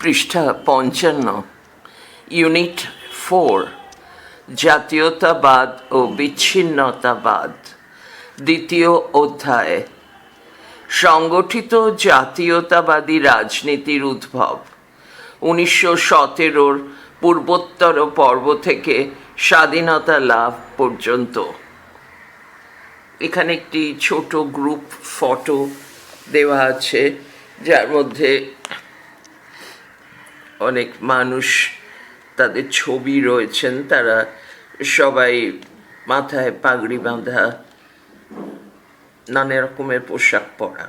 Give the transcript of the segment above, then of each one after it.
পৃষ্ঠা পঞ্চান্ন, unit four, জাতীয়তাবাদ ও বিচ্ছিন্নতাবাদ, দ্বিতীয় অধ্যায়, সংগঠিত জাতীয়তাবাদী রাজনীতির উদ্ভব, উনিশশো সতেরোর পূর্বোত্তর পর্ব থেকে স্বাধীনতা লাভ পর্যন্ত। এখানে একটি ছোট গ্রুপ ফটো দেওয়া আছে, যার মধ্যে অনেক মানুষ তাদের ছবি রয়েছেন, তারা সবাই মাথায় পাগড়ি বাঁধা, নানা রকমের পোশাক পরা।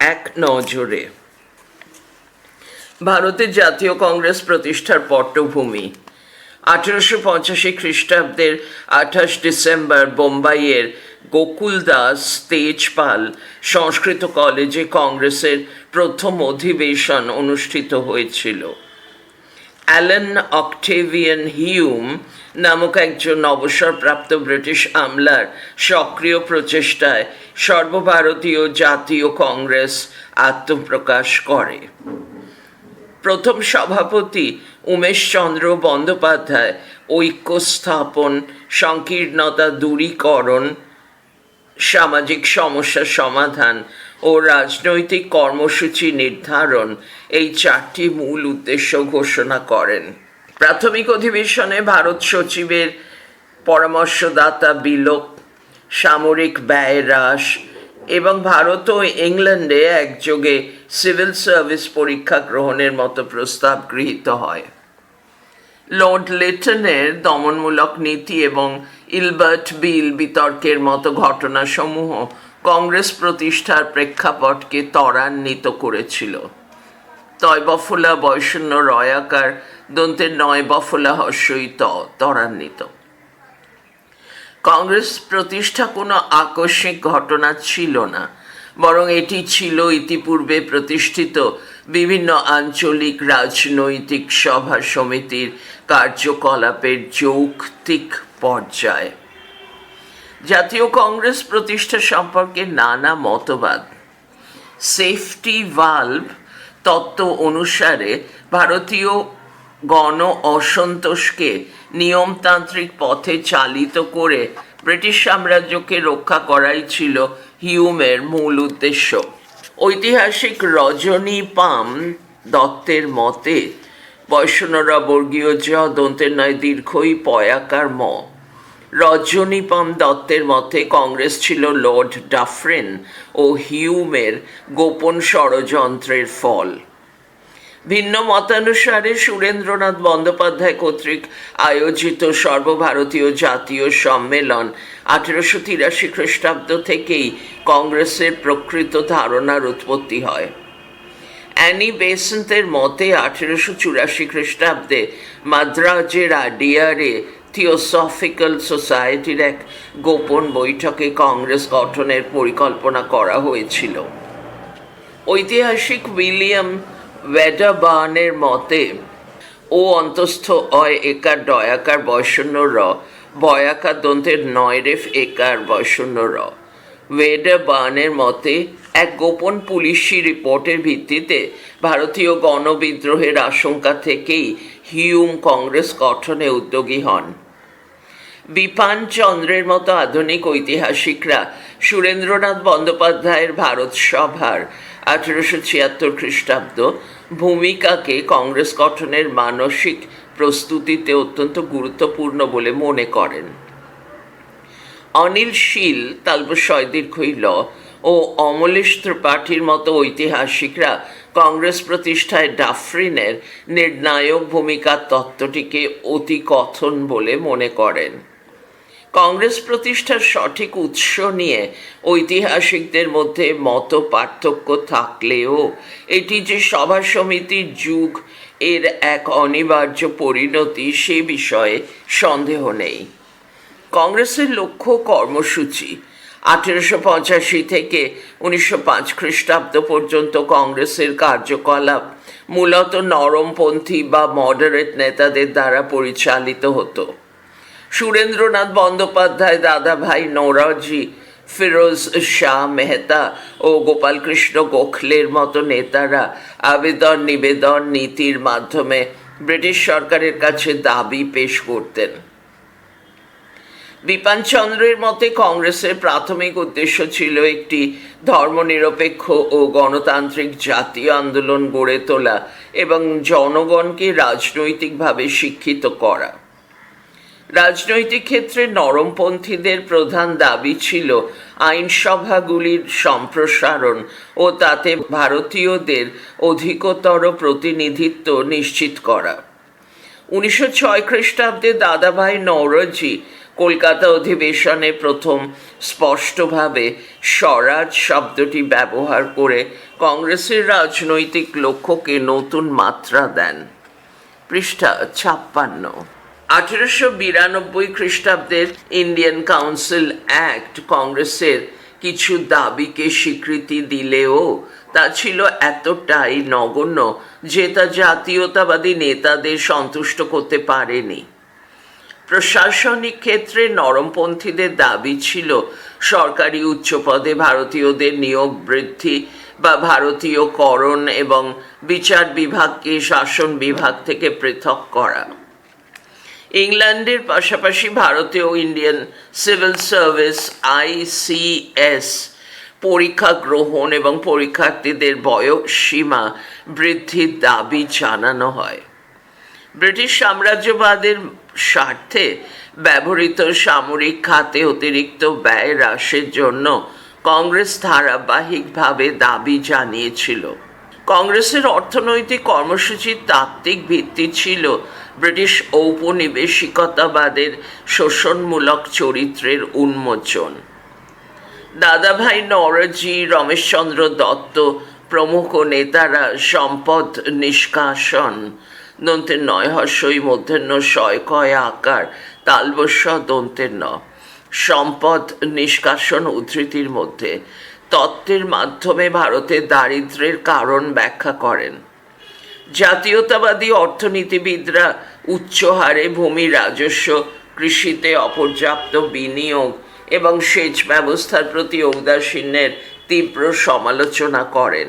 এক নজরে, ভারতের জাতীয় কংগ্রেস প্রতিষ্ঠার পটভূমি। আঠেরোশো পঁচাশি খ্রিস্টাব্দের আঠাশ ডিসেম্বর বোম্বাইয়ের গোকুল দাস তেজপাল সংস্কৃত কলেজে কংগ্রেসের প্রথম অধিবেশন অনুষ্ঠিত হয়েছিল। অ্যালেন অক্টেভিয়ান হিউম নামক একজন অবসরপ্রাপ্ত ব্রিটিশ আমলার সক্রিয় প্রচেষ্টায় সর্বভারতীয় জাতীয় কংগ্রেস আত্মপ্রকাশ করে। প্রথম সভাপতি উমেশচন্দ্র বন্দ্যোপাধ্যায় ঐক্য স্থাপন, সংকীর্ণতা দূরীকরণ সামাজিক সমস্যা সমাধান ও রাজনৈতিক কর্মসূচি নির্ধারণ এই চারটি মূল উদ্দেশ্য ঘোষণা করেন। প্রাথমিক অধিবেশনে ভারত সচিবের পরামর্শদাতা বিলোপ, সামরিক ব্যয় হ্রাস এবং ভারত ও ইংল্যান্ডে একযোগে সিভিল সার্ভিস পরীক্ষা গ্রহণের মতো প্রস্তাব গৃহীত হয়। লর্ড লিটনের দমনমূলক নীতি এবং ইলবার্ট বিল বিতর্কের মতো ঘটনাসমূহ কংগ্রেস প্রতিষ্ঠার প্রেক্ষাপটকে ত্বরান্বিত করেছিল। তয় বফলা বয়শূন্য রয়াকার, দন্তের নয় বফলা ত ত্বরান্বিত। কংগ্রেস প্রতিষ্ঠা কোনো আকস্মিক ঘটনা ছিল না, বরং এটি ছিল ইতিপূর্বে প্রতিষ্ঠিত বিভিন্ন আঞ্চলিক রাজনৈতিক সভা সমিতির কার্যকলাপের যৌক্তিক পর্যায়। জাতীয় কংগ্রেস প্রতিষ্ঠা সম্পর্কে নানা মতবাদ। সেফটি ভালভ তত্ত্ব অনুসারে ভারতীয় গণ অসন্তোষকে নিয়মতান্ত্রিক পথে চালিত করে ব্রিটিশ সাম্রাজ্যকে রক্ষা করাই ছিল হিউমের মূল উদ্দেশ্য। ঐতিহাসিক রজনী পাম দত্তের মতে বৈষ্ণরা বর্গীয় জ দন্তের নয় দীর্ঘই পয়াকার ম রজনীপাম দত্তের মতে কংগ্রেস ছিল লর্ড ডাফরেন ও হিউমের গোপন ষড়যন্ত্রের ফল। ভিন্ন মতানুসারে সুরেন্দ্রনাথ বন্দ্যোপাধ্যায় কর্তৃক আয়োজিত সর্বভারতীয় জাতীয় সম্মেলন আঠেরোশো তিরাশি খ্রিস্টাব্দ থেকেই কংগ্রেসের প্রকৃত ধারণার উৎপত্তি হয়। অ্যানি বেসেন্টের মতে আঠেরোশো চুরাশি খ্রিস্টাব্দে মাদ্রাজের আডিয়ারে থিওসফিক্যাল সোসাইটির এক গোপন বৈঠকে কংগ্রেস গঠনের পরিকল্পনা করা হয়েছিল। ঐতিহাসিক উইলিয়াম ওয়েডাবার্নের মতে, ও অন্তস্থ অয় একার ডয়াকার বয়শূন্য র, বয়াকার দন্তের নয় রেফ একার বয়শূন্য র। ওয়েডাবার্নের মতে এক গোপন পুলিশি রিপোর্টের ভিত্তিতে ভারতীয় গণবিদ্রোহের আশঙ্কা থেকেই হিউম কংগ্রেস গঠনে উদ্যোগী হন। বিপান চন্দ্রের মতো আধুনিক ঐতিহাসিকরা সুরেন্দ্রনাথ বন্দ্যোপাধ্যায়ের ভারত সভার আঠেরোশো ছিয়াত্তর খ্রিস্টাব্দ ভূমিকাকে কংগ্রেস গঠনের মানসিক প্রস্তুতিতে অত্যন্ত গুরুত্বপূর্ণ বলে মনে করেন। অনিল শীল তালবশয় দীর্ঘই ল ও অমলেশ ত্রিপাঠীর মতো ঐতিহাসিকরা কংগ্রেস প্রতিষ্ঠায় ডাফরিনের নির্ণায়ক ভূমিকার তত্ত্বটিকে অতি কথন বলে মনে করেন। কংগ্রেস প্রতিষ্ঠার সঠিক উৎস নিয়ে ঐতিহাসিকদের মধ্যে মত পার্থক্য থাকলেও এটি যে সভা সমিতির যুগ, এর এক অনিবার্য পরিণতি সে বিষয়ে সন্দেহ নেই। কংগ্রেসের লক্ষ্য কর্মসূচি আঠেরোশো পঁচাশি থেকে উনিশশো পাঁচ খ্রিস্টাব্দ পর্যন্ত কংগ্রেসের কার্যকলাপ মূলত নরমপন্থী বা মডারেট নেতাদের দ্বারা পরিচালিত হতো। সুরেন্দ্রনাথ বন্দ্যোপাধ্যায়, দাদাভাই নৌরাজি ফিরোজ শাহ মেহতা ও গোপালকৃষ্ণ গোখলের মতো নেতারা আবেদন, নিবেদন নীতির মাধ্যমে ব্রিটিশ সরকারের কাছে দাবি পেশ করতেন। বিপানচন্দ্রের মতে কংগ্রেসের প্রাথমিক উদ্দেশ্য ছিল একটি ধর্মনিরপেক্ষ ও গণতান্ত্রিক জাতীয় আন্দোলন গড়ে তোলা এবং জনগণকে রাজনৈতিকভাবে শিক্ষিত করা। রাজনৈতিক ক্ষেত্রে নরমপন্থীদের প্রধান দাবি ছিল আইনসভাগুলির সম্প্রসারণ ও তাতে ভারতীয়দের অধিকতর প্রতিনিধিত্ব নিশ্চিত করা। উনিশশো ছয় খ্রিস্টাব্দে দাদাভাই নৌরজি কলকাতা অধিবেশনে প্রথম স্পষ্টভাবে স্বরাজ শব্দটি ব্যবহার করে কংগ্রেসের রাজনৈতিক লক্ষ্যকে নতুন মাত্রা দেন। পৃষ্ঠা ছাপ্পান্ন। আঠেরোশো বিরানব্বই খ্রিস্টাব্দের ইন্ডিয়ান কাউন্সিল অ্যাক্ট কংগ্রেসের কিছু দাবিকে স্বীকৃতি দিলেও তা ছিল এতটাই নগণ্য যে তা জাতীয়তাবাদী নেতাদের সন্তুষ্ট করতে পারেনি। প্রশাসনিক ক্ষেত্রে নরমপন্থীদের দাবি ছিল, সরকারি উচ্চ পদে ভারতীয়দের নিয়োগ বৃদ্ধি বা ভারতীয়করণ এবং বিচার বিভাগকে শাসন বিভাগ থেকে পৃথক করা। ইংল্যান্ডের পাশাপাশি ভারতীয় ইন্ডিয়ান সিভিল সার্ভিস আইসিএস পরীক্ষা গ্রহণ এবং পরীক্ষার্থীদের বয়স সীমা বৃদ্ধির দাবি জানানো হয়। ব্রিটিশ সাম্রাজ্যবাদের স্বার্থে ব্যবহৃত সামরিক খাতে অতিরিক্ত ব্যয় হ্রাসের জন্য কংগ্রেস ধারাবাহিকভাবে দাবি জানিয়েছিল। কংগ্রেসের অর্থনৈতিক কর্মসূচির তাত্ত্বিক ভিত্তি ছিল ব্রিটিশ ঔপনিবেশিকতাবাদের শোষণমূলক চরিত্রের উন্মোচন। দাদাভাই নরজি, রমেশচন্দ্র দত্ত প্রমুখ নেতারা সম্পদ নিষ্কাশন দন্তের নয়, হর্ষই মধ্যাহ্ন শয়, কয়, আকার, তালবস্য, দন্তের ন সম্পদ, নিষ্কাশন, উদ্ধৃতির মধ্যে। তত্ত্বের মাধ্যমে ভারতের দারিদ্র্যের কারণ ব্যাখ্যা করেন। জাতীয়তাবাদী অর্থনীতিবিদরা উচ্চ হারে ভূমি রাজস্ব, কৃষিতে অপর্যাপ্ত বিনিয়োগ এবং সেচ ব্যবস্থার প্রতি ঔদাসীন্যের তীব্র সমালোচনা করেন।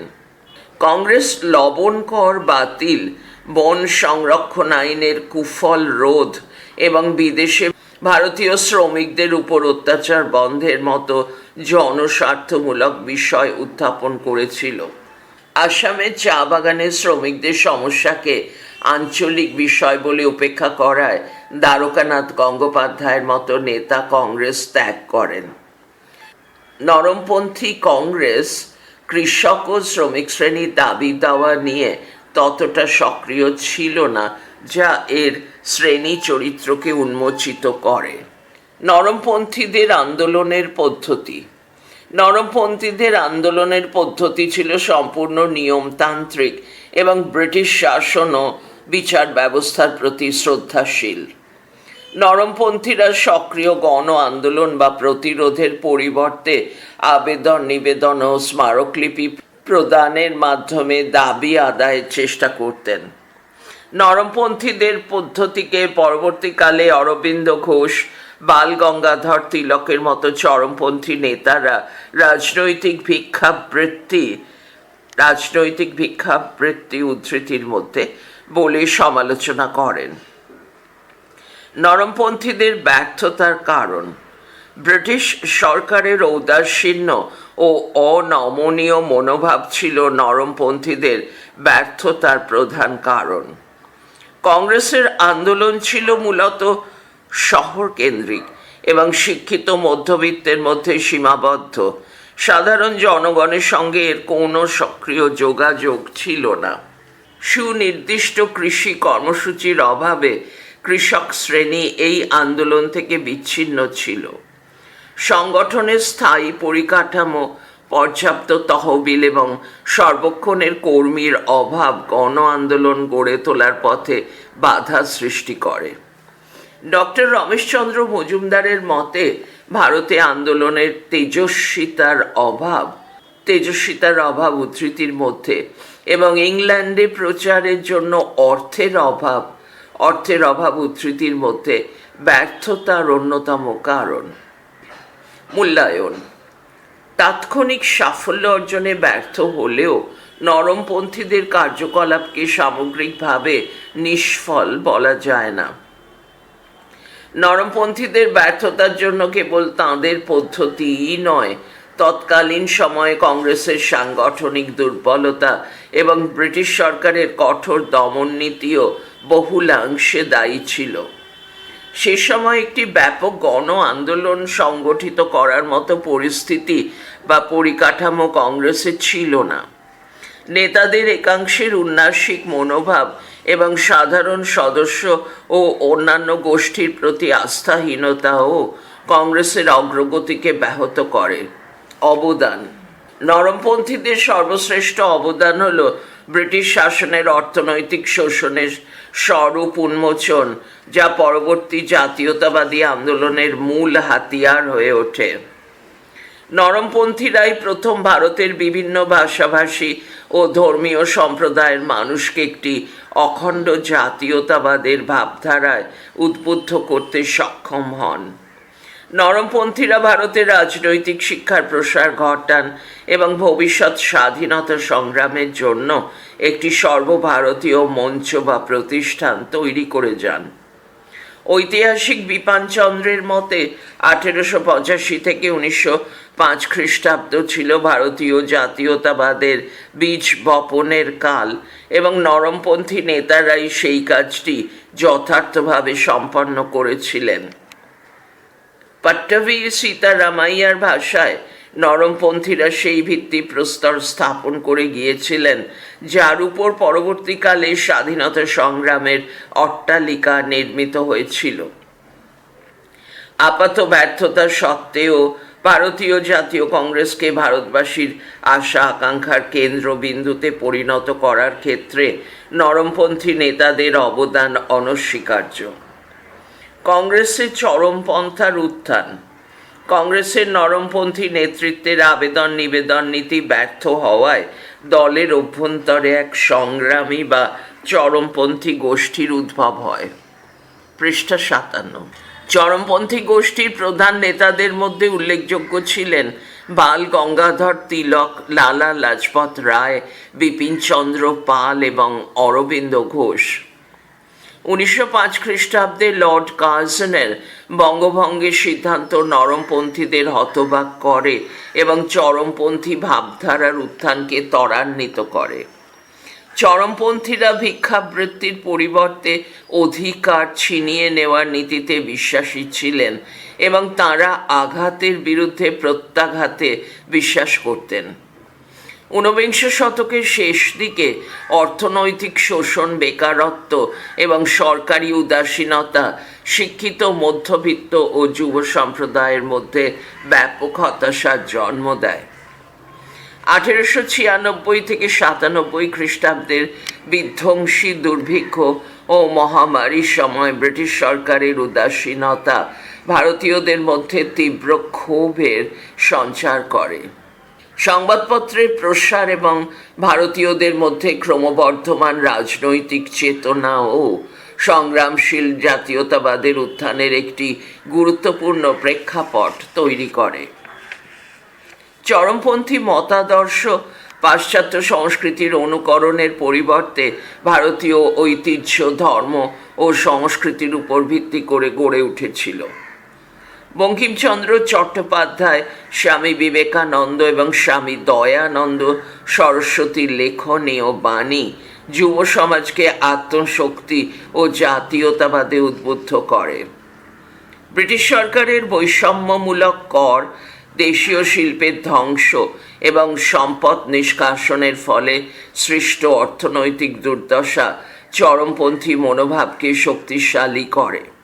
কংগ্রেস লবণ কর বাতিল বন সংরক্ষণ আইনের কুফল রোধ এবং বিদেশে ভারতীয় শ্রমিকদের উপর অত্যাচার বন্ধের মতো জনস্বার্থমূলক বিষয় উত্থাপন করেছিল। আসামের চা বাগানের শ্রমিকদের সমস্যাকে আঞ্চলিক বিষয় বলে উপেক্ষা করায় দ্বারকানাথ গঙ্গোপাধ্যায়ের মতো নেতা কংগ্রেস ত্যাগ করেন। নরমপন্থী কংগ্রেস কৃষক ও শ্রমিক শ্রেণির দাবি দাওয়া নিয়ে ততটা সক্রিয় ছিল না যা এর শ্রেণি চরিত্রকে উন্মোচিত করে। নরমপন্থীদের আন্দোলনের পদ্ধতি। নরমপন্থীদের আন্দোলনের পদ্ধতি ছিল সম্পূর্ণ নিয়মতান্ত্রিক এবং ব্রিটিশ শাসন ও বিচার ব্যবস্থার প্রতি শ্রদ্ধাশীল। নরমপন্থীরা সক্রিয় গণ আন্দোলন বা প্রতিরোধের পরিবর্তে আবেদন, নিবেদন ও স্মারকলিপি প্রদানের মাধ্যমে দাবি আদায়ের চেষ্টা করতেন। নরমপন্থীদের পদ্ধতিকে পরবর্তীকালে অরবিন্দ ঘোষ, বাল গঙ্গাধর তিলকের মতো চরমপন্থী নেতারা রাজনৈতিক ভিক্ষাবৃত্তি রাজনৈতিক ভিক্ষাবৃত্তি উদ্ধৃতির মধ্যে বলে সমালোচনা করেন। নরমপন্থীদের ব্যর্থতার কারণ ব্রিটিশ সরকারের ঔদাসীন্য ও অনমনীয় মনোভাব ছিল নরমপন্থীদের ব্যর্থতার প্রধান কারণ। কংগ্রেসের আন্দোলন ছিল মূলত শহর কেন্দ্রিক এবং শিক্ষিত মধ্যবিত্তের মধ্যে সীমাবদ্ধ। সাধারণ জনগণের সঙ্গে এর কোনো সক্রিয় যোগাযোগ ছিল না। সুনির্দিষ্ট কৃষি কর্মসূচির অভাবে কৃষক শ্রেণি এই আন্দোলন থেকে বিচ্ছিন্ন ছিল। সংগঠনের স্থায়ী পরিকাঠামো, পর্যাপ্ত তহবিল এবং সর্বক্ষণের কর্মীর অভাব গণ আন্দোলন গড়ে তোলার পথে বাধা সৃষ্টি করে। ডক্টর রমেশচন্দ্র মজুমদারের মতে, ভারতে আন্দোলনের তেজস্বিতার অভাব তেজস্বিতার অভাব উদ্ধৃতির মধ্যে এবং ইংল্যান্ডে প্রচারের জন্য অর্থের অভাব অর্থের অভাব উদ্ধৃতির মধ্যে ব্যর্থতার অন্যতম কারণ। মূল্যায়ন। তাৎক্ষণিক সাফল্য অর্জনে ব্যর্থ হলেও নরমপন্থীদের কার্যকলাপকে সামগ্রিকভাবে নিষ্ফল বলা যায় না। নরমপন্থীদের ব্যর্থতার জন্য কেবল তাঁদের পদ্ধতিই নয়, তৎকালীন সময়ে কংগ্রেসের সাংগঠনিক দুর্বলতা এবং ব্রিটিশ সরকারের কঠোর দমন নীতিও বহুলাংশে দায়ী ছিল। সে সময় একটি ব্যাপক গণ আন্দোলন সংগঠিত করার মতো পরিস্থিতি বা পরিকাঠামো কংগ্রেসে ছিল না। নেতাদের একাংশের উন্নাসিক মনোভাব এবং সাধারণ সদস্য ও অন্যান্য গোষ্ঠীর প্রতি আস্থাহীনতাও কংগ্রেসের অগ্রগতিকে ব্যাহত করে। অবদান। নরমপন্থীদের সর্বশ্রেষ্ঠ অবদান হল ব্রিটিশ শাসনের অর্থনৈতিক শোষণের স্বরূপ উন্মোচন, যা পরবর্তী জাতীয়তাবাদী আন্দোলনের মূল হাতিয়ার হয়ে ওঠে। নরমপন্থীরাই প্রথম ভারতের বিভিন্ন ভাষাভাষী ও ধর্মীয় সম্প্রদায়ের মানুষকে একটি অখণ্ড জাতীয়তাবাদের ভাবধারায় উদ্বুদ্ধ করতে সক্ষম হন। নরমপন্থীরা ভারতের রাজনৈতিক শিক্ষার প্রসার ঘটান এবং ভবিষ্যৎ স্বাধীনতা সংগ্রামের জন্য একটি সর্বভারতীয় মঞ্চ বা প্রতিষ্ঠান তৈরি করে যান। ঐতিহাসিক বিপানচন্দ্রের মতে, আঠেরোশো পঁচাশি থেকে উনিশশো পাঁচ খ্রিস্টাব্দ ছিল ভারতীয় জাতীয়তাবাদের বীজ বপনের কাল এবং নরমপন্থী নেতারাই সেই কাজটি যথার্থভাবে সম্পন্ন করেছিলেন। পট্টভী সীতারামাইয়ার ভাষায় নরমপন্থীরা সেই ভিত্তি প্রস্তর স্থাপন করে গিয়েছিলেন, যার উপর পরবর্তীকালে স্বাধীনতা সংগ্রামের অট্টালিকা নির্মিত হয়েছিল। আপাত ব্যর্থতা সত্ত্বেও ভারতীয় জাতীয় কংগ্রেসকে ভারতবাসীর আশা আকাঙ্ক্ষার কেন্দ্রবিন্দুতে পরিণত করার ক্ষেত্রে নরমপন্থী নেতাদের অবদান অনস্বীকার্য। কংগ্রেসের চরমপন্থার উত্থান। কংগ্রেসের নরমপন্থী নেতৃত্বের আবেদন নিবেদন নীতি ব্যর্থ হওয়ায় দলের অভ্যন্তরে এক সংগ্রামী বা চরমপন্থী গোষ্ঠীর উদ্ভব হয়। পৃষ্ঠা সাতান্ন। চরমপন্থী গোষ্ঠীর প্রধান নেতাদের মধ্যে উল্লেখযোগ্য ছিলেন বাল গঙ্গাধর তিলক, লালা লাজপত রায় বিপিনচন্দ্র পাল এবং অরবিন্দ ঘোষ। উনিশশো পাঁচ খ্রিস্টাব্দে লর্ড কার্জনের বঙ্গভঙ্গের সিদ্ধান্ত নরমপন্থীদের হতবাক করে এবং চরমপন্থী ভাবধারার উত্থানকে ত্বরান্বিত করে। চরমপন্থীরা ভিক্ষাবৃত্তির পরিবর্তে অধিকার ছিনিয়ে নেওয়ার নীতিতে বিশ্বাসী ছিলেন এবং তারা আঘাতের বিরুদ্ধে প্রত্যাঘাতে বিশ্বাস করতেন। ঊনবিংশ শতকের শেষ দিকে অর্থনৈতিক শোষণ, বেকারত্ব এবং সরকারি উদাসীনতা, শিক্ষিত, মধ্যবিত্ত ও যুব সম্প্রদায়ের মধ্যে ব্যাপক হতাশার জন্ম দেয়। আঠেরোশো ছিয়ানব্বই থেকে সাতানব্বই খ্রিস্টাব্দের বিধ্বংসী দুর্ভিক্ষ ও মহামারীর সময় ব্রিটিশ সরকারের উদাসীনতা ভারতীয়দের মধ্যে তীব্র ক্ষোভের সঞ্চার করে। সংবাদপত্রের প্রসার এবং ভারতীয়দের মধ্যে ক্রমবর্ধমান রাজনৈতিক চেতনা ও সংগ্রামশীল জাতীয়তাবাদের উত্থানের একটি গুরুত্বপূর্ণ প্রেক্ষাপট তৈরি করে। চরমপন্থী মতাদর্শ পাশ্চাত্য সংস্কৃতির অনুকরণের পরিবর্তে ভারতীয় ঐতিহ্য, ধর্ম ও সংস্কৃতির উপর ভিত্তি করে গড়ে উঠেছিল। বঙ্কিমচন্দ্র চট্টোপাধ্যায়, স্বামী বিবেকানন্দ এবং স্বামী দয়ানন্দ সরস্বতীর লেখনী ও বাণী যুব সমাজকে আত্মশক্তি ও জাতীয়তাবাদে উদ্বুদ্ধ করে। ব্রিটিশ সরকারের বৈষম্যমূলক কর দেশীয় শিল্পের ধ্বংস এবং সম্পদ নিষ্কাশনের ফলে সৃষ্ট অর্থনৈতিক দুর্দশা চরমপন্থী মনোভাবকে শক্তিশালী করে।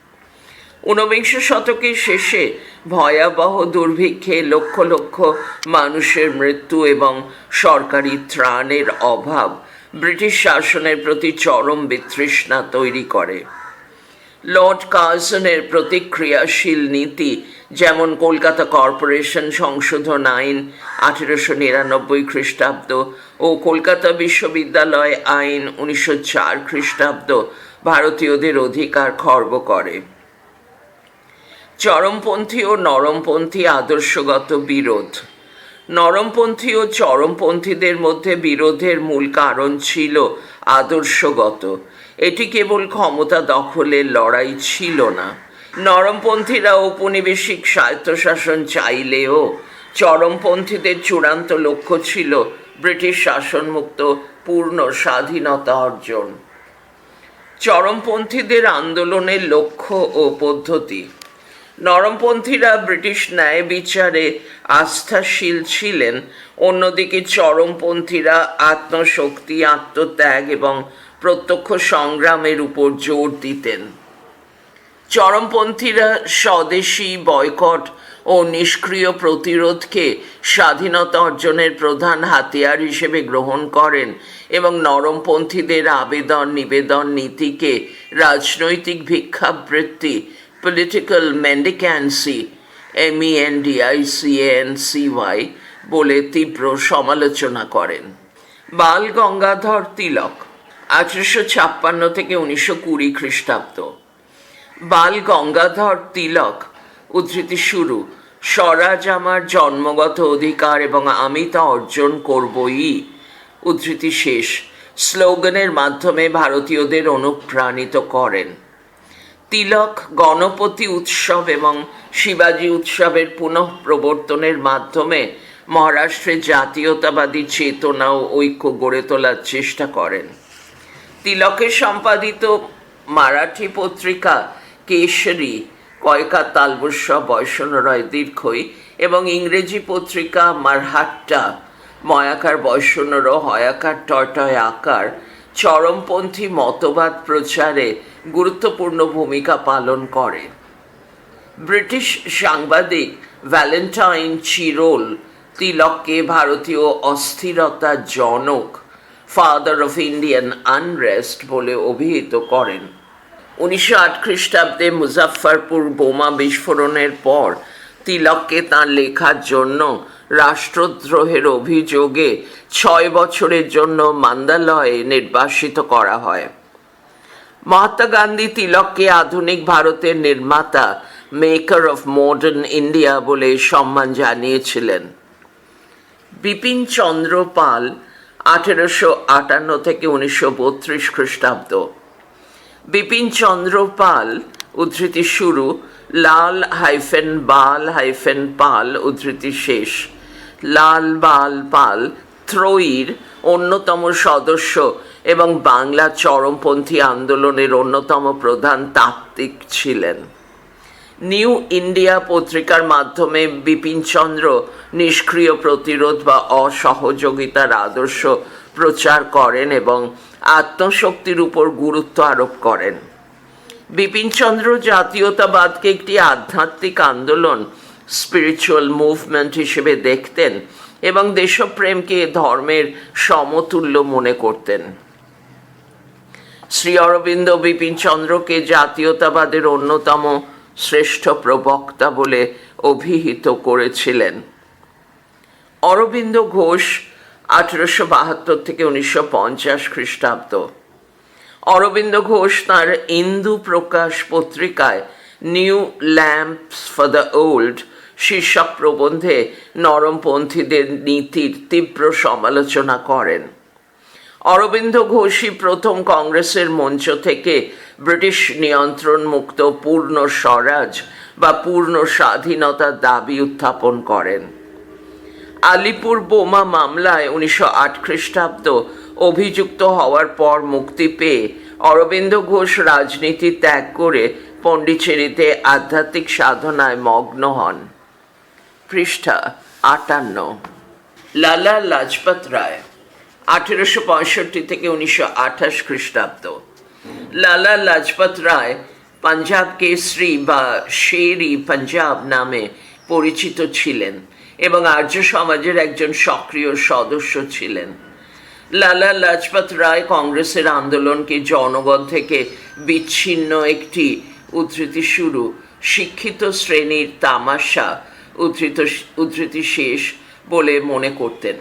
ঊনবিংশ শতকের শেষে ভয়াবহ দুর্ভিক্ষে লক্ষ লক্ষ মানুষের মৃত্যু এবং সরকারি ত্রাণের অভাব ব্রিটিশ শাসনের প্রতি চরম বিতৃষ্ণা তৈরি করে। লর্ড কার্সনের প্রতিক্রিয়াশীল নীতি, যেমন কলকাতা কর্পোরেশন সংশোধন আইন আঠেরোশো নিরানব্বই খ্রিস্টাব্দ ও কলকাতা বিশ্ববিদ্যালয় আইন উনিশশো চার খ্রিস্টাব্দ, ভারতীয়দের অধিকার খর্ব করে। চরমপন্থী ও নরমপন্থী আদর্শগত বিরোধ। নরমপন্থী ও চরমপন্থীদের মধ্যে বিরোধের মূল কারণ ছিল আদর্শগত। এটি কেবল ক্ষমতা দখলের লড়াই ছিল না। নরমপন্থীরা ঔপনিবেশিক স্বায়ত্তশাসন চাইলেও চরমপন্থীদের চূড়ান্ত লক্ষ্য ছিল ব্রিটিশ শাসনমুক্ত পূর্ণ স্বাধীনতা অর্জন। চরমপন্থীদের আন্দোলনের লক্ষ্য ও পদ্ধতি নরমপন্থীরা ব্রিটিশ ন্যায় বিচারে আস্থাশীল ছিলেন। অন্যদিকে চরমপন্থীরা আত্মশক্তি, আত্মত্যাগ এবং প্রত্যক্ষ সংগ্রামের উপর জোর দিতেন। চরমপন্থীরা স্বদেশী বয়কট ও নিষ্ক্রিয় প্রতিরোধকে স্বাধীনতা অর্জনের প্রধান হাতিয়ার হিসেবে গ্রহণ করেন এবং নরমপন্থীদের আবেদন নিবেদন নীতিকে রাজনৈতিক ভিক্ষাবৃত্তি political mendicancy M E N D I C A N C বলে তীব্র সমালোচনা করেন। বাল গঙ্গাধর তিলক, আঠেরোশো ছাপ্পান্ন থেকে উনিশশো কুড়ি খ্রিস্টাব্দ। বাল গঙ্গাধর তিলক উদ্ধৃতি শুরু, স্বরাজ আমার জন্মগত অধিকার এবং আমি তা অর্জন করবই। উদ্ধৃতি শেষ, স্লোগানের মাধ্যমে ভারতীয়দের অনুপ্রাণিত করেন। তিলক, গণপতি উৎসব এবং শিবাজী উৎসবের পুনঃ প্রবর্তনের মাধ্যমে মহারাষ্ট্রে জাতীয়তাবাদী চেতনা ও ঐক্য গড়ে তোলার চেষ্টা করেন। তিলকের সম্পাদিত মারাঠি পত্রিকা কেশরী কয়কা তালবস্য বয়সন রয় দীর্ঘই এবং ইংরেজি পত্রিকা মারহাট্টা ময়াকার বয়সনর হয়াকার টয়টয় আকার চরমপন্থী মতবাদ প্রচারে গুরুত্বপূর্ণ ভূমিকা পালন করে। ব্রিটিশ সাংবাদিক ভ্যালেন্টাইন চিরোল তিলককে ভারতীয় অস্থিরতার জনক ফাদার অফ ইন্ডিয়ান আনরেস্ট বলে অভিহিত করেন। উনিশশো আট খ্রিস্টাব্দে মুজাফফরপুর বোমা বিস্ফোরণের পর তিলককে তাঁর লেখার জন্য রাষ্ট্রদ্রোহের অভিযোগে ছয় বছরের জন্য মান্দালয়ে নির্বাসিত করা হয়। মহাত্মা গান্ধী তিলককে আধুনিক ভারতের নির্মাতা, মেকার অফ মডার্ন ইন্ডিয়া বলে সম্মান জানিয়েছিলেন। বিপিন চন্দ্র পাল আঠেরোশো আটান্ন থেকে উনিশশো বত্রিশ খ্রিস্টাব্দ। বিপিন চন্দ্র পাল উদ্ধৃতি শুরু, লাল হাইফেন বাল হাইফেন পাল, উদ্ধৃতি শেষ। লাল বাল পাল, ত্রয়ীর অন্যতম সদস্য এবং বাংলা চরমপন্থী আন্দোলনের অন্যতম প্রধান তাত্ত্বিক ছিলেন। নিউ ইন্ডিয়া পত্রিকার মাধ্যমে বিপিনচন্দ্র নিষ্ক্রিয় প্রতিরোধ বা অসহযোগিতার আদর্শ প্রচার করেন এবং আত্মশক্তির উপর গুরুত্ব আরোপ করেন। বিপিনচন্দ্র জাতীয়তাবাদকে একটি আধ্যাত্মিক আন্দোলন স্পিরিচুয়াল মুভমেন্ট হিসেবে দেখতেন এবং দেশপ্রেমকে ধর্মের সমতুল্য মনে করতেন। শ্রী অরবিন্দ বিপিন চন্দ্রকে জাতীয়তাবাদের অন্যতম শ্রেষ্ঠ প্রবক্তা বলে অভিহিত করেছিলেন। অরবিন্দ ঘোষ আঠেরোশো বাহাত্তর থেকে উনিশশো পঞ্চাশ খ্রিস্টাব্দ। অরবিন্দ ঘোষ তাঁর ইন্দু প্রকাশ পত্রিকায় new lamps for the old শীর্ষক প্রবন্ধে নরমপন্থীদের নীতির তীব্র সমালোচনা করেন। অরবিন্দ ঘোষই প্রথম কংগ্রেসের মঞ্চ থেকে ব্রিটিশ নিয়ন্ত্রণ মুক্ত পূর্ণ স্বরাজ বা পূর্ণ স্বাধীনতার দাবি উত্থাপন করেন। আলিপুর বোমা মামলায় উনিশশো আট খ্রিস্টাব্দ অভিযুক্ত হওয়ার পর মুক্তি পেয়ে অরবিন্দ ঘোষ রাজনীতি ত্যাগ করে পণ্ডিচেরিতে আধ্যাত্মিক সাধনায় মগ্ন হন। পৃষ্ঠা আটান্ন। লালা লাজপত রায়, আঠেরোশো পঁয়ষট্টি থেকে উনিশশো আঠাশ খ্রিস্টাব্দ। লালা লাজপত রায় পাঞ্জাব কেসরি বা শেরি পাঞ্জাব নামে পরিচিত ছিলেন এবং আর্য সমাজের একজন সক্রিয় সদস্য ছিলেন। লালা লাজপত রায় কংগ্রেসের আন্দোলনকে জনগণ থেকে বিচ্ছিন্ন একটি উদ্ধৃতি শুরু। শিক্ষিত শ্রেণির তামাশা উদ্ধৃত উদ্ধৃতি শেষ বলে মনে করতেন।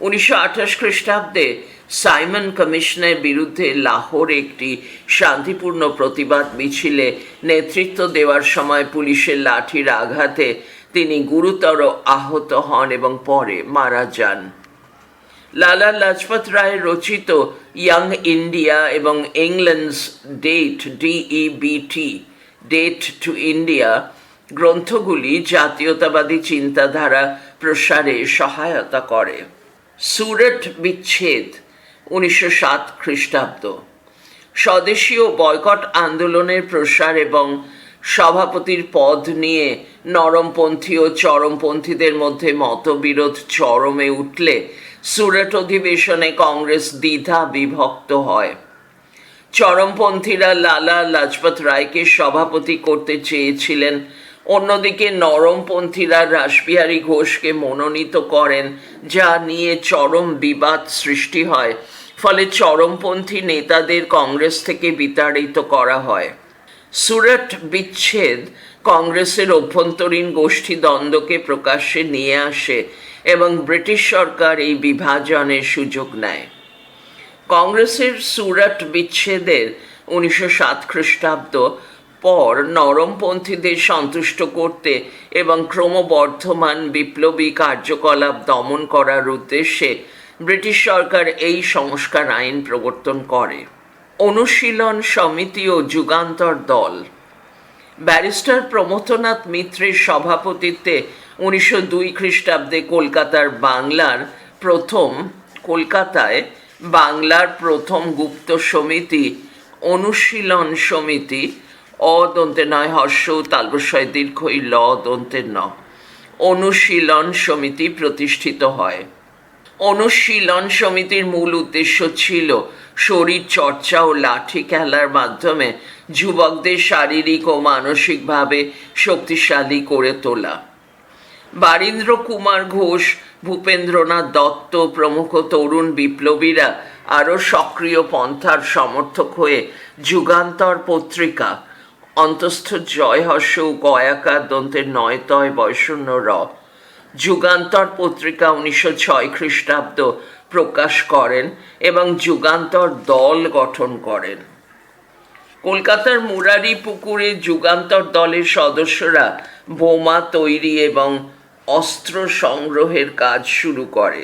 উনিশশো আঠাশ খ্রিস্টাব্দে সাইমন কমিশনের বিরুদ্ধে লাহোরে একটি শান্তিপূর্ণ প্রতিবাদ মিছিলে নেতৃত্ব দেওয়ার সময় পুলিশের লাঠির আঘাতে তিনি গুরুতর আহত হন এবং পরে মারা যান। লালা লাজপত রায় রচিত ইয়াং ইন্ডিয়া এবং England's debt DEBT debt to India গ্রন্থগুলি জাতীয়তাবাদী চিন্তাধারা প্রসারে সহায়তা করে। সুরট বিচ্ছেদ, উনিশশো সাত খ্রিস্টাব্দ। স্বদেশীয় বয়কট আন্দোলনের প্রসার এবং সভাপতির পদ নিয়ে নরমপন্থী ও চরমপন্থীদের মধ্যে মতবিরোধ চরমে উঠলে সুরট অধিবেশনে কংগ্রেস দ্বিধা বিভক্ত হয়। চরমপন্থীরা লালা লাজপত রায়কে সভাপতি করতে চেয়েছিলেন। অন্যদিকে নরমপন্থীরা রাসবিহারী ঘোষকে মনোনীত করেন, যা নিয়ে চরম বিবাদ সৃষ্টি হয়। ফলে চরমপন্থী নেতাদের কংগ্রেস থেকে বিতাড়িত করা হয়। সুরট বিচ্ছেদ কংগ্রেসের অভ্যন্তরীণ গোষ্ঠী দ্বন্দ্বকে প্রকাশ্যে নিয়ে আসে। এবং ব্রিটিশ সরকার এই বিভাজনের সুযোগ নেয়। কংগ্রেসের সুরট বিচ্ছেদের উনিশশো সাত খ্রিস্টাব্দ পর নরমপন্থীদের সন্তুষ্ট করতে এবং ক্রমবর্ধমান বিপ্লবী কার্যকলাপ দমন করার উদ্দেশ্যে ব্রিটিশ সরকার এই সংস্কার আইন প্রবর্তন করে। অনুশীলন সমিতি ও যুগান্তর দল। ব্যারিস্টার প্রমথনাথ মিত্রের সভাপতিত্বে উনিশশো দুই খ্রিস্টাব্দে কলকাতার বাংলার প্রথম, কলকাতায় বাংলার প্রথম গুপ্ত সমিতি, অনুশীলন সমিতি, অদন্তে নয় হর্ষ তালবস্বয় দীর্ঘই ল দন্তের ন। অনুশীলন সমিতি প্রতিষ্ঠিত হয়। অনুশীলন সমিতির মূল উদ্দেশ্য ছিল শরীর চর্চা ও লাঠি খেলার মাধ্যমে যুবকদের শারীরিক ও মানসিকভাবে শক্তিশালী করে তোলা। বারীন্দ্র কুমার ঘোষ, ভূপেন্দ্রনাথ দত্ত প্রমুখ তরুণ বিপ্লবীরা আরও সক্রিয় পন্থার সমর্থক হয়ে যুগান্তর পত্রিকা, অন্তস্থ জয়হর্ষ গয়াকা দন্তের নয়তয় বয়শূন্য র। যুগান্তর পত্রিকা উনিশশো ছয় খ্রিস্টাব্দ প্রকাশ করেন এবং যুগান্তর দল গঠন করেন। কলকাতার মুরারি পুকুরে যুগান্তর দলের সদস্যরা বোমা তৈরি এবং অস্ত্র সংগ্রহের কাজ শুরু করে।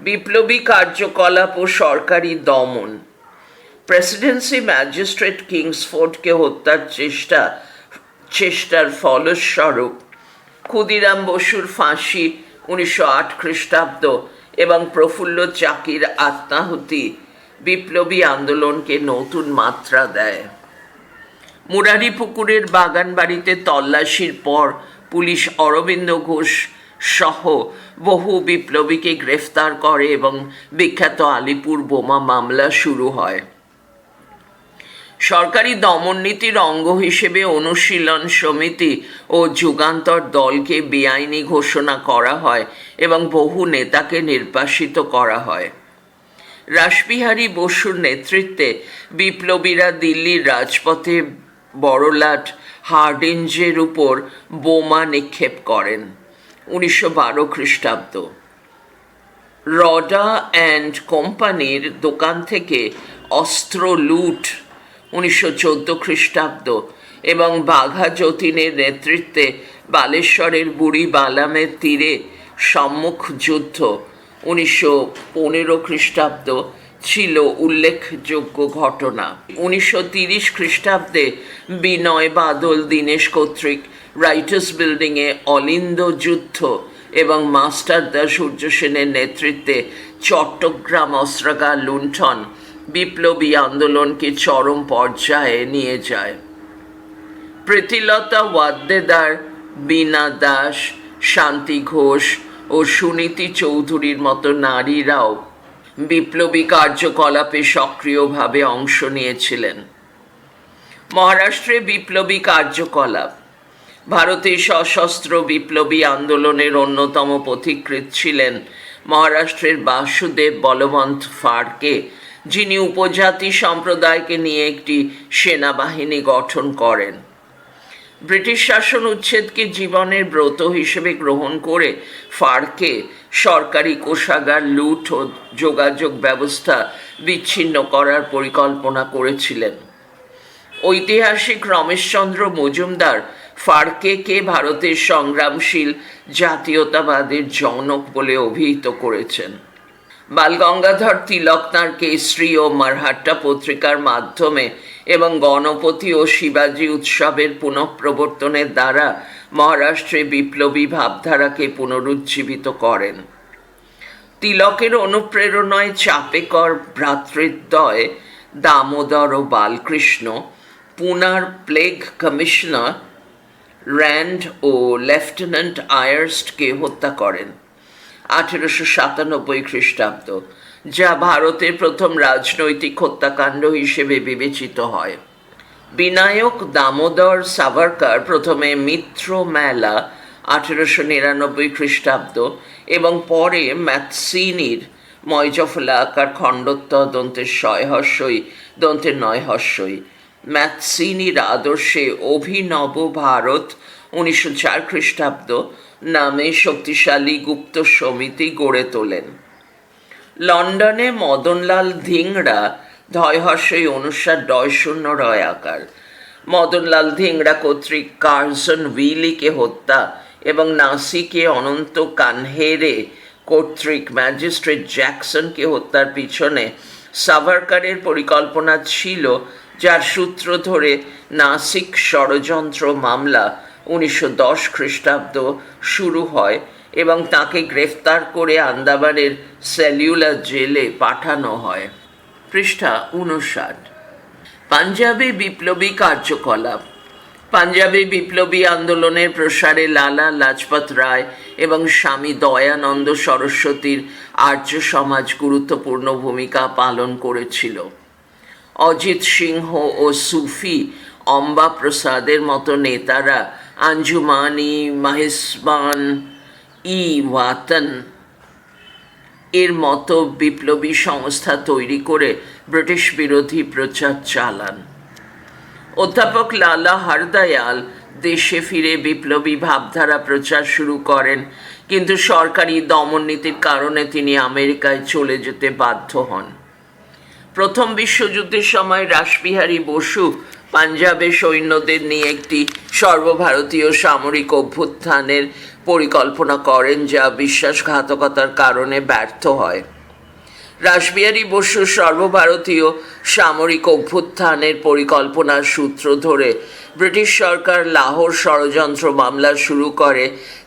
বিপ্লবী কার্যকলাপ ও সরকারি দমন। প্রেসিডেন্সি ম্যাজিস্ট্রেট কিংসফোর্ডকে হত্যার চেষ্টা, চেষ্টার ফলস্বরূপ ক্ষুদিরাম বসুর ফাঁসি উনিশশো আট খ্রিস্টাব্দ এবং প্রফুল্ল চাকির আত্মাহুতি বিপ্লবী আন্দোলনকে নতুন মাত্রা দেয়। মুরারি পুকুরের বাগান বাড়িতে তল্লাশির পর পুলিশ অরবিন্দ ঘোষ সহ বহু বিপ্লবীকে গ্রেফতার করে এবং বিখ্যাত আলিপুর বোমা মামলা শুরু হয়। সরকারি দমননীতির অঙ্গ হিসেবে অনুশীলন সমিতি ও যুগান্তর দলকে বেআইনি ঘোষণা করা হয় এবং বহু নেতাকে নির্বাসিত করা হয়। রাসবিহারী বসুর নেতৃত্বে বিপ্লবীরা দিল্লির রাজপথে বড়লাট হার্ডিঞ্জের উপর বোমা নিক্ষেপ করেন, উনিশশো বারো খ্রিস্টাব্দ। রডা অ্যান্ড কোম্পানির দোকান থেকে অস্ত্র লুট, উনিশশো চোদ্দ খ্রিস্টাব্দ, এবং বাঘা যতীনের নেতৃত্বে বালেশ্বরের বুড়ি বালামের তীরে সম্মুখ যুদ্ধ, উনিশশো পনেরো খ্রিস্টাব্দ ছিল উল্লেখযোগ্য ঘটনা। উনিশশো তিরিশ খ্রিস্টাব্দে বিনয় বাদল দীনেশ কর্তৃক রাইটার্স বিল্ডিংয়ে অলিন্দ যুদ্ধ এবং মাস্টারদা সূর্য সেনের নেতৃত্বে চট্টগ্রাম অস্ত্রাগার লুণ্ঠন বিপ্লবী আন্দোলনকে চরম পর্যায়ে নিয়ে যায়। প্রীতিলতা ওয়াদ্দেদার, বীণা দাস, শান্তি ঘোষ ও সুনীতি চৌধুরীর মতো নারীরাও বিপ্লবী কার্যকলাপে সক্রিয়ভাবে অংশ নিয়েছিলেন। মহারাষ্ট্রে বিপ্লবী কার্যকলাপ। ভারতের সশস্ত্র বিপ্লবী আন্দোলনের অন্যতম পথিকৃৎ ছিলেন মহারাষ্ট্রের বাসুদেব বলবন্ত ফাড়কে, যিনি উপজাতি সম্প্রদায়কে নিয়ে একটি সেনাবাহিনী গঠন করেন। ব্রিটিশ শাসন উচ্ছেদকে জীবনের ব্রত হিসেবে গ্রহণ করে ফারকে সরকারি কোষাগার, লুট ও যোগাযোগ ব্যবস্থা বিচ্ছিন্ন করার পরিকল্পনা করেছিলেন। ঐতিহাসিক রমেশচন্দ্র মজুমদার ফার্কেকে ভারতের সংগ্রামশীল জাতীয়তাবাদের জনক বলে অভিহিত করেছেন। বালগঙ্গাধর তিলক তাঁর কেসরি ও মারহাট্টা পত্রিকার মাধ্যমে এবং গণপতি ও শিবাজি উৎসবের পুনঃপ্রবর্তনের দ্বারা মহারাষ্ট্রে বিপ্লবী ভাবধারাকে পুনরুজ্জীবিত করেন। তিলকের অনুপ্রেরণায় চাপেকর ভ্রাতৃদ্বয় দামোদর ও বালকৃষ্ণ, পুনার প্লেগ কমিশনার র্যান্ড ও লেফটেন্যান্ট আয়ার্স্টকে হত্যা করেন। আঠেরোশো সাতানব্বই খ্রিস্টাব্দ। যা ভারতের প্রথম রাজনৈতিক হত্যাকাণ্ড হিসেবে বিবেচিত হয়। বিনায়ক দামোদর সাভারকার প্রথমে মিত্র মেলা আঠেরোশো নিরানব্বই খ্রিস্টাব্দ এবং পরে ম্যাথসিনির ময়জফলা আকার খণ্ডত্ব দন্তের ছয় হর্ষই দন্তের নয় হর্ষই ম্যাথসিনির আদর্শে অভিনব ভারত উনিশশো চার খ্রিস্টাব্দ নামে শক্তিশালী গুপ্ত সমিতি গড়ে তোলেন। লন্ডনে মদনলাল ধিংড়া ধয়হর্ষই অনুসার ডয় শূন্য রয় আকার। মদনলাল ধিংড়া কর্তৃক কার্জন উইলিকে হত্যা এবং নাসিকে অনন্ত কানহেরে কর্তৃক ম্যাজিস্ট্রেট জ্যাকসনকে হত্যার পিছনে সাভারকারের পরিকল্পনা ছিল, যার সূত্র ধরে নাসিক ষড়যন্ত্র মামলা উনিশশো দশ খ্রিস্টাব্দ শুরু হয় এবং তাকে গ্রেফতার করে আন্দামানের সেলিউলার জেলে পাঠানো হয়। পৃষ্ঠা উনষাট পাঞ্জাবে বিপ্লবী কার্যকলাপ। পাঞ্জাবে বিপ্লবী আন্দোলনের প্রসারে লালা লাজপত রায় এবং স্বামী দয়ানন্দ সরস্বতীর আর্য সমাজ গুরুত্বপূর্ণ ভূমিকা পালন করেছিল। অজিত সিংহ ও সুফি অম্বা প্রসাদের মতো নেতারা আঞ্জুমানি মাহিসবান ই ওয়াতন এর মতো বিপ্লবী সংস্থা তৈরি করে ব্রিটিশ বিরোধী প্রচার চালান। অধ্যাপক লালা হারদয়াল দেশে ফিরে বিপ্লবী ভাবধারা প্রচার শুরু করেন, কিন্তু সরকারি দমননীতির কারণে তিনি আমেরিকায় চলে যেতে বাধ্য হন। প্রথম বিশ্বযুদ্ধের সময় রাসবিহারী বসু পাঞ্জাবে সৈন্যদের নিয়ে একটি সর্বভারতীয় সামরিক অভ্যুত্থানের পরিকল্পনা করেন যা বিশ্বাসঘাতকতার কারণে ব্যর্থ হয়। রাসবিহারী বসু সর্বভারতীয় সামরিক অভ্যুত্থানের পরিকল্পনার সূত্র ধরে ব্রিটিশ সরকার লাহোর ষড়যন্ত্র মামলা শুরু করে,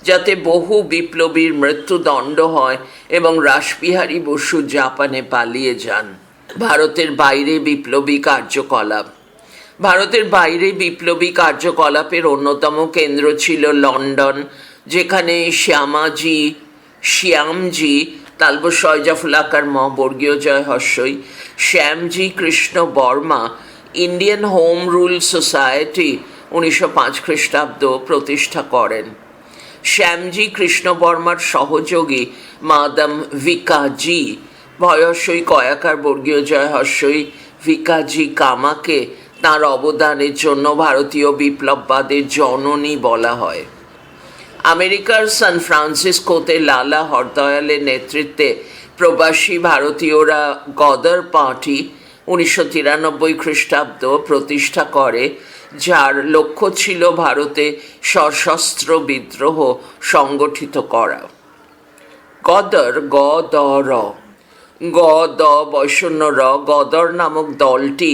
যাতে বহু বিপ্লবীর মৃত্যুদণ্ড হয় এবং রাসবিহারী বসু জাপানে পালিয়ে যান। ভারতের বাইরে বিপ্লবী কার্যকলাপ। ভারতের বাইরে বিপ্লবী কার্যকলাপের অন্যতম কেন্দ্র ছিল লন্ডন যেখানে শ্যামাজি, শ্যামজি তালব সয়জাফুলাকার ম, বর্গীয় জয় হর্ষই Shyamji, Krishna Varma, Indian home rule society উনিশশো পাঁচ খ্রিস্টাব্দ প্রতিষ্ঠা করেন। শ্যামজি, কৃষ্ণ বর্মার সহযোগী মাদাম ভিকাজি ভয়স্বই কয়াকার বর্গীয় জয় হর্ষই ভিকাজি কামাকে তার অবদানের জন্য ভারতীয় বিপ্লববাদের জননী বলা হয়। আমেরিকার সান ফ্রান্সিসকোতে লালা হরদয়ালের নেতৃত্বে প্রবাসী ভারতীয়রা গদর পার্টি উনিশশো তিরানব্বই খ্রিস্টাব্দ প্রতিষ্ঠা করে, যার লক্ষ্য ছিল ভারতে সশস্ত্র বিদ্রোহ সংগঠিত করা। গদর গ দ র, গ দ বৈষণ্য র, গদর নামক দলটি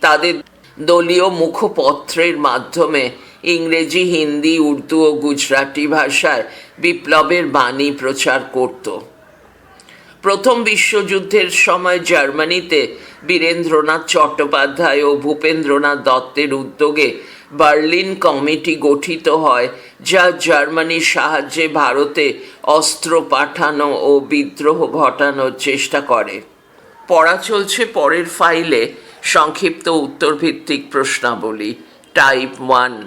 তাদের দলীয় মুখপত্রের মাধ্যমে ইংরেজি, হিন্দি, উর্দু ও গুজরাটি ভাষায় বিপ্লবের বাণী প্রচার করত। প্রথম বিশ্বযুদ্ধের সময় জার্মানিতে বীরেন্দ্রনাথ চট্টোপাধ্যায় ও ভূপেন্দ্রনাথ দত্তের উদ্যোগে বার্লিন কমিটি গঠিত হয়, যা জার্মানির সাহায্যে ভারতে অস্ত্র পাঠানো ও বিদ্রোহ ঘটানোর চেষ্টা করে। পড়া চলছে পরের ফাইলে, সংক্ষিপ্ত উত্তরভিত্তিক প্রশ্নাবলী, টাইপ ওয়ান।